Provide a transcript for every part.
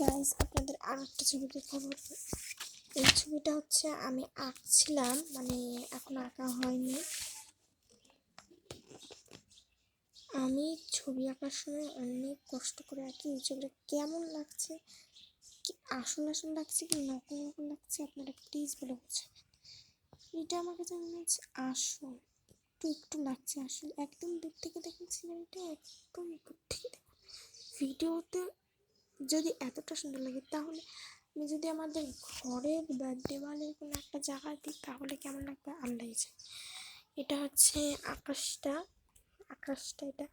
Guys আপনাদের আর একটা ছবি দেখাবো। এই ছবিটা হচ্ছে আমি আঁকছিলাম মানে এখন আঁকা হয়নি। আমি ছবি আঁকার সময় অনেক কষ্ট করে আঁকি, এই ছবিটা কেমন লাগছে, কি আসল আসল লাগছে কি নকল নকল লাগছে, আপনারা প্লিজ বলে বোঝাবেন। এটা আমার কাছে মনে হচ্ছে আসল, একটু একটু লাগছে আসল। একদম দূর থেকে দেখেছিলাম এটা একদম দূর থেকে দেখুন। ভিডিওতে যদি এতটা সুন্দর লাগে, তাহলে আমি যদি আমাদের ঘরের বা দেওয়ালের কোনো একটা জায়গা দিই, তাহলে কেমন লাগবে? আল্লাহ এটা হচ্ছে আকাশটা আকাশটা এটা,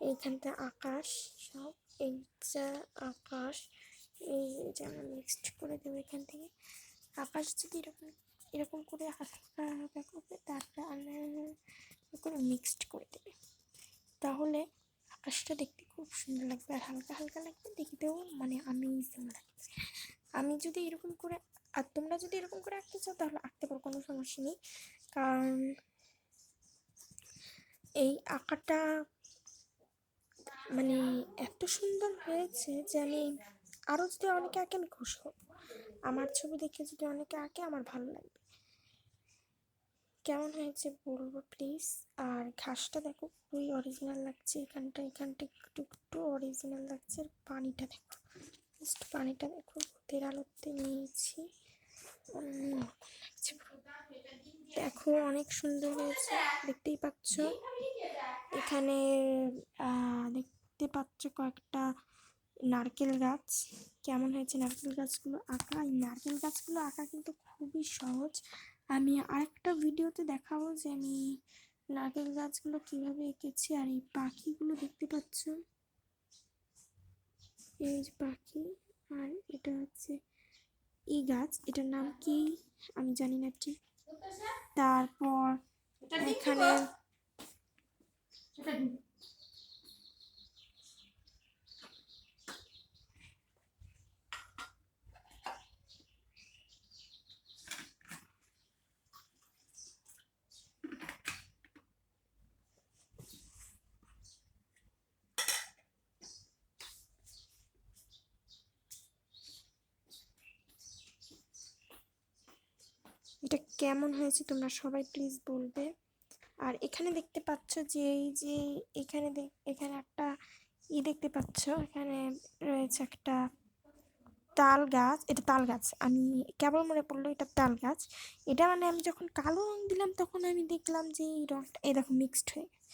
এইখানটা আকাশ সব, এইটা আকাশ, এই যে আমরা মিক্সড করে দেবো এখান থেকে। আকাশ যদি এরকম এরকম করে হালকা হালকা করবে, তারপরে আল্লাহ করে মিক্সড করে দেবে। তাহলে আকাশটা দেখতে খুব সুন্দর লাগবে আর হালকা হালকা লাগবে দেখতেও মানে আমেজিং লাগবে আমি যদি এরকম করে, আর তোমরা যদি এরকম করে আঁকতে চাও তাহলে আঁকতে পারো, কোনো সমস্যা নেই। কারণ এই আঁকাটা মানে এত সুন্দর হয়েছে যে আমি আরও যদি অনেকে আঁকে আমি খুশি হব। আমার ছবি দেখে যদি অনেকে আঁকে আমার ভালো লাগবে। কেমন হয়েছে বলব প্লিজ আর ঘাসটা দেখো খুবই অরিজিনাল লাগছে। এখানটা এখানটা একটু একটু অরিজিনাল লাগছে। আর পানিটা দেখো জাস্ট পানিটা দেখো, ভূতের আলোতে নিয়েছি। দেখো, অনেক সুন্দর হয়েছে, দেখতেই পাচ্ছ। এখানে দেখতে পাচ্ছ কয়েকটা নারকেল গাছ। কেমন হয়েছে নারকেল গাছগুলো আঁকা? এই নারকেল গাছগুলো আঁকা কিন্তু খুবই সহজ। আমি আরেকটা ভিডিওতে দেখাবো যে আমি নারকেল গাছগুলো কীভাবে এঁকেছি আর এই পাখিগুলো দেখতে পাচ্ছ? এই যে পাখি আর এটা হচ্ছে এই গাছ। এটার নাম কি? আমি জানি না ঠিক। তারপর এখানে এটা কেমন হয়েছে তোমরা সবাই প্লিজ বলবে আর এখানে দেখতে পাচ্ছ যে এই যে এখানে এখানে একটা ই দেখতে পাচ্ছ, এখানে রয়েছে একটা তাল গাছ এটা তাল গাছ, আমি কেবল মনে পড়ল এটা তাল গাছ এটা মানে আমি যখন কালো রং দিলাম তখন আমি দেখলাম যে এই রংটা এরকম মিক্সড হয়ে গেছে।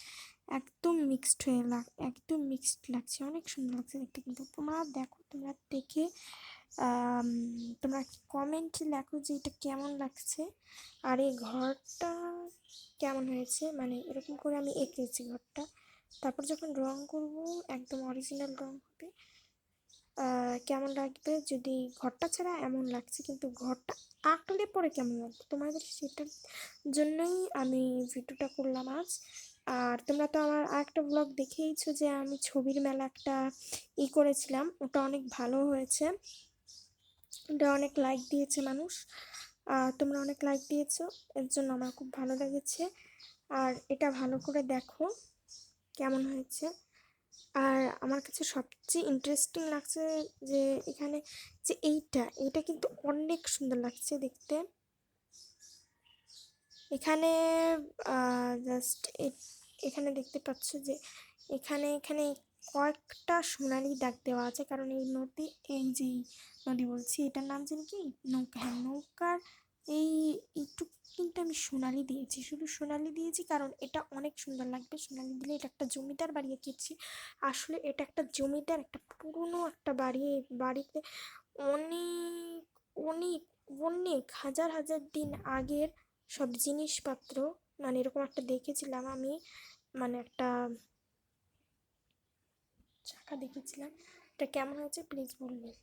একদম মিক্সড হয়ে লাগ, একদম মিক্সড লাগছে। অনেক সুন্দর লাগছে দেখতে কিন্তু। তোমরা দেখো, তোমরা দেখে তোমরা কমেন্ট লেখো যে এটা কেমন লাগছে। আর এই ঘরটা কেমন হয়েছে? মানে এরকম করে আমি এঁকেছি ঘরটা। তারপর যখন রং করব, একদম অরিজিনাল রং হবে। কেমন লাগবে? যদি ঘরটা ছাড়া এমন লাগছে, কিন্তু ঘরটা আঁকলে পরে কেমন লাগবে? তোমাদের সেটার জন্যই আমি ভিডিওটা করলাম আজ। আর তোমরা তো আমার আরেকটা ব্লগ দেখেইছো যে আমি ছবির মেলা একটা ই করেছিলাম, ওটা অনেক ভালো হয়েছে। ওটা অনেক লাইক দিয়েছে মানুষ। আর তোমরা অনেক লাইক দিয়েছ, এর জন্য আমার খুব ভালো লেগেছে। আর এটা ভালো করে দেখো কেমন হয়েছে। আর আমার কাছে সবচেয়ে ইন্টারেস্টিং লাগছে যে এখানে যে এইটা এইটা কিন্তু অনেক সুন্দর লাগছে দেখতে। এখানে জাস্ট এখানে দেখতে পাচ্ছ যে, এখানে এখানে কয়েকটা সোনালি দাগ দেওয়া আছে। কারণ এই নদী, এই যে নদী বলছি, এটার নাম জানি কি? নৌকা। হ্যাঁ নৌকার এই একটু কিন্তু আমি সোনালি দিয়েছি। শুধু সোনালি দিয়েছি কারণ এটা অনেক সুন্দর লাগবে। সোনালি দিলে এটা একটা জমিদার বাড়ি এঁকেছি। আসলে এটা একটা জমিদার, একটা পুরনো একটা বাড়ি। বাড়িতে অনেক অনেক অনেক, হাজার হাজার দিন আগের সব জিনিসপত্র মানে এরকম একটা দেখেছিলাম আমি মানে একটা চাকা দেখেছিলাম। এটা কেমন হয়েছে প্লিজ বলবেন।